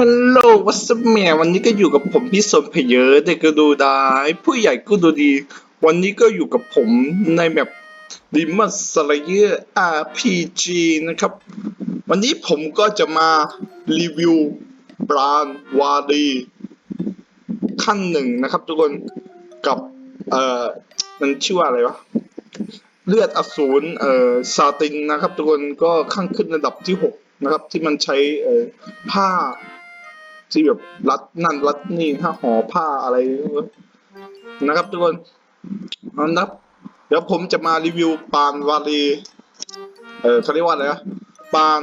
ฮัลโหลวัสเมียวันนี้ก็อยู่กับผมพี่สมเพเยอเด็กก็ดูได้ ผู้ใหญ่ก็ดูดี วันนี้ก็อยู่กับผมในแบบดิมัสสไลเยอร์ RPG นะครับ วันนี้ผมก็จะมารีวิวบรานวาดีขั้นหนึ่งนะครับทุกคนกับเอ่อมันชื่อว่าอะไรวะ เลือดอสูรเอ่อซาตินนะครับ ทุกคนก็ขั้นขึ้นระดับที่หกนะครับที่มันใช้เอ่อผ้า ที่แบบรัดนั่นรัดนี่ถ้าห่อผ้าอะไรนะครับทุกคนอนะครับ เดี๋ยวผมจะมารีวิวปานวารีเออเขาเรียกว่าอะไรนะปาน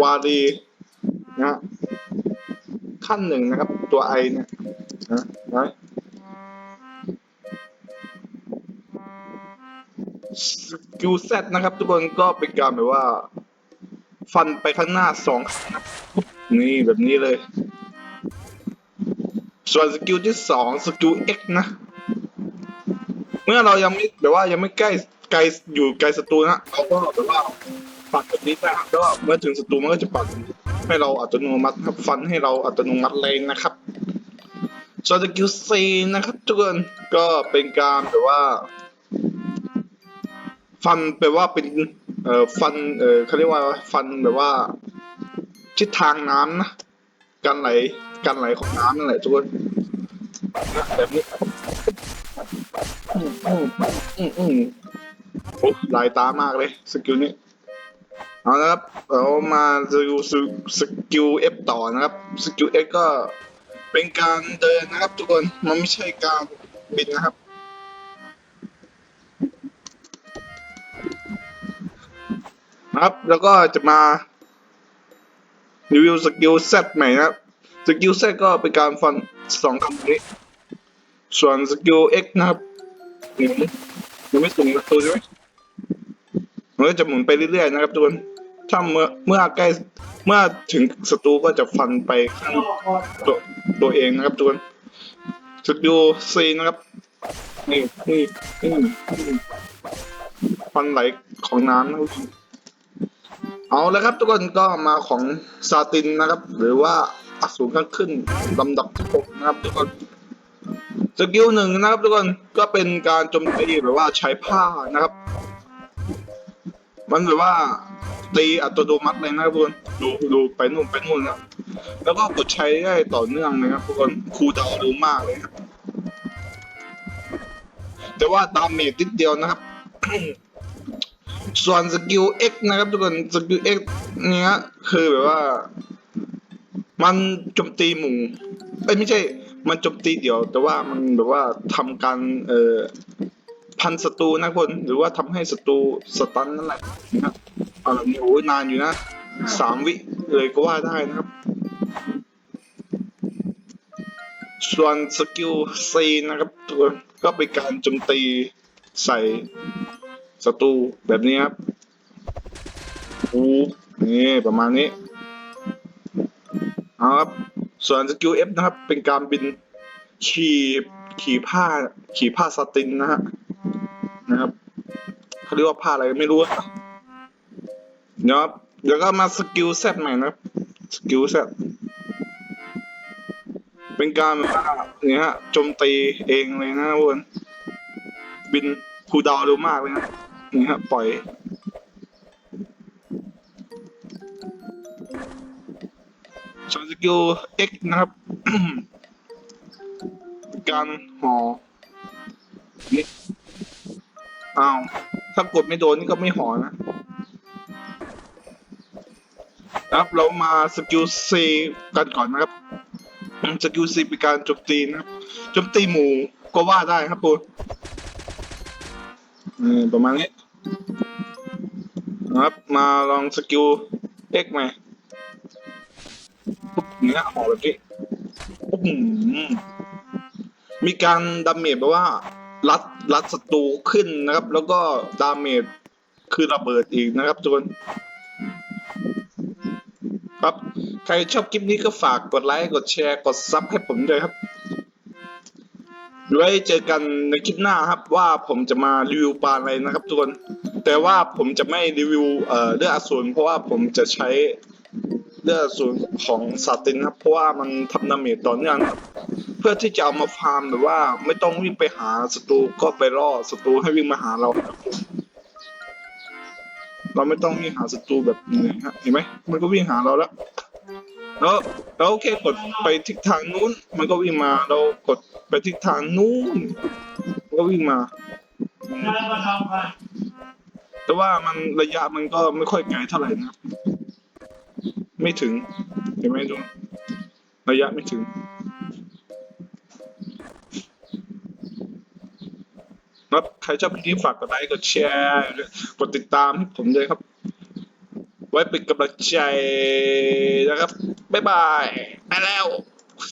วารีนะฮะขั้นหนึ่งนะครับ ตัวไอเนี่ยนะนะสกิลเซตนะครับ ทุกคนก็เป็นการแบบว่า ฟันไปข้างหน้าสองนี่แบบนี้เลย ส่วนสกิลที่สองสกิล X นะ เมื่อเรายังไม่แบบว่ายังไม่ใกล้ไกลอยู่ไกลศัตรูนะเราก็แบบว่าปัดแบบนี้ได้ครับแล้วก็เมื่อถึงศัตรูมันก็จะปัดให้เราอัตโนมัติครับฟันให้เราอัตโนมัติเลยนะครับส่วนสกิล C นะครับทุกคนก็เป็นการแบบว่า ฟันแปลว่าเป็นเอ่อฟันเอ่อเขาเรียกว่าฟันแบบว่าทิศทางน้ำนะการไหลการไหลของน้ำนั่นแหละทุกคน แบบนี้อืมอืมอืมอืมโอ้ลายตามากเลยสกิลนี้เอาละครับเรามาดูสกิล F ต่อนะครับสกิล F ก็เป็นการเดินนะครับทุกคนมันไม่ใช่การบินนะครับนะครับแล้วก็จะมารีวิวสกิลเซตใหม่นะครับสกิลเซตก็เป็นการฟันสองคำนี้ ส่วนสกิล X นะครับหมุนยังไม่สูงประตูใช่ไหมมันก็จะหมุนไปเรื่อยๆนะครับทุกคนถ้าเมื่อเมื่อใกล้เมื่อถึงศัตรูก็จะฟันไปข้างตัวตัวเองนะครับทุกคนสกิล C นะครับนี่นี่นี่นี่ฟันไหลของน้ำนะครับเอาแล้วครับทุกคนก็มาของซาตินนะครับ หรือว่าอสูรข้างขึ้นลำดับที่หกนะครับทุกคน สกิลหนึ่งนะครับทุกคนก็เป็นการโจมตีแบบว่าใช้ผ้านะครับ มันแบบว่าตีอัตโนมัติเลยนะครับทุกคนดูดูไปนู่นไปนู่นนะแล้วก็กดใช้ได้ต่อเนื่องเลยครับทุกคนคูดาวน์เร็วมากเลยครับแต่ว่าดามเมจนิดเดียวนะครับ ส่วนสกิล X นะครับทุกคนสกิล X เนี้ยคือแบบว่า มันโจมตีหมู่เอ้ยไม่ใช่ มันโจมตีเดี่ยว แต่ว่ามันแบบว่าทำการเอ่อพันศัตรูนะคนหรือว่าทำให้ศัตรูสตันนั่นแหละนะครับอาแบบนี้โอ้ยนานอยู่นะสามวิเลยก็ว่าได้นะครับ ส่วนสกิล C นะครับทุกคนก็เป็นการโจมตีใส่ศัตรูแบบนี้ครับโอ้นี่ประมาณนี้เอาครับ ส่วนสกิล F นะครับ เป็นการบินขี่ขี่ผ้าขี่ผ้าสตินนะฮะนะครับเขาเรียกว่าผ้าอะไรไม่รู้นะครับเดี๋ยวก็มาสกิล Z ใหม่นะครับสกิล Z เป็นการแบบว่าเนี่ยฮะโจมตีเองเลยนะทุกนบินคูดาวน์เร็วมากเลยนะนี่ฮะปล่อย ส่วนสกิล X นะครับ การห่อนี่อ้าวถ้ากดไม่โดนนี่ก็ไม่ห่อนะ ครับเรามาสกิล C กันก่อนนะครับ สกิล C เป็นการโจมตีนะครับโจมตีหมู่ก็ว่าได้ครับคุณอืมประมาณนี้ครับมาลองสกิล X ใหม่ ปุ๊บเนี้ยออกแบบนี้ปุ๊บมมีการดาเมจแบบว่า รัดรัดศัตรูขึ้นนะครับ แล้วก็ดาเมจคือระเบิดอีกนะครับทุกคนครับ ใครชอบคลิปนี้ก็ฝากกดไลค์กดแชร์กดซับให้ผมด้วยครับไว้เจอกันในคลิปหน้าครับว่าผมจะมารีวิวปลาอะไรนะครับทุกคน แต่ว่าผมจะไม่รีวิวเอ่อเรื่องอสูรเพราะว่าผมจะใช้ เลือดสูงของซาตินครับเพราะว่ามันทำดาเมจต่อเนื่องครับเพื่อที่จะเอามาฟาร์มแบบว่า ไม่ต้องวิ่งไปหาศัตรูก็ไปล่อศัตรูให้วิ่งมาหาเราครับเราไม่ต้องวิ่งหาศัตรูแบบนื่อยฮะเห็นไหมมันก็วิ่งหาเราแล้วแล้วแล้วโอเคกดไปทิศทางนู้น มันก็วิ่งมาเรากดไปทิศทางนู้นมันก็วิ่งมา แต่ว่ามันระยะมันก็ไม่ค่อยไกลเท่าไหร่นะ ไม่ถึงเห็นไหมดูระยะไม่ถึงครับใครชอบคลิปนี้ฝากกดไลค์กดแชร์กดติดตามให้ผมด้วยครับ ไว้เป็นกำลังใจนะครับ บ๊ายบาย ไปแล้ว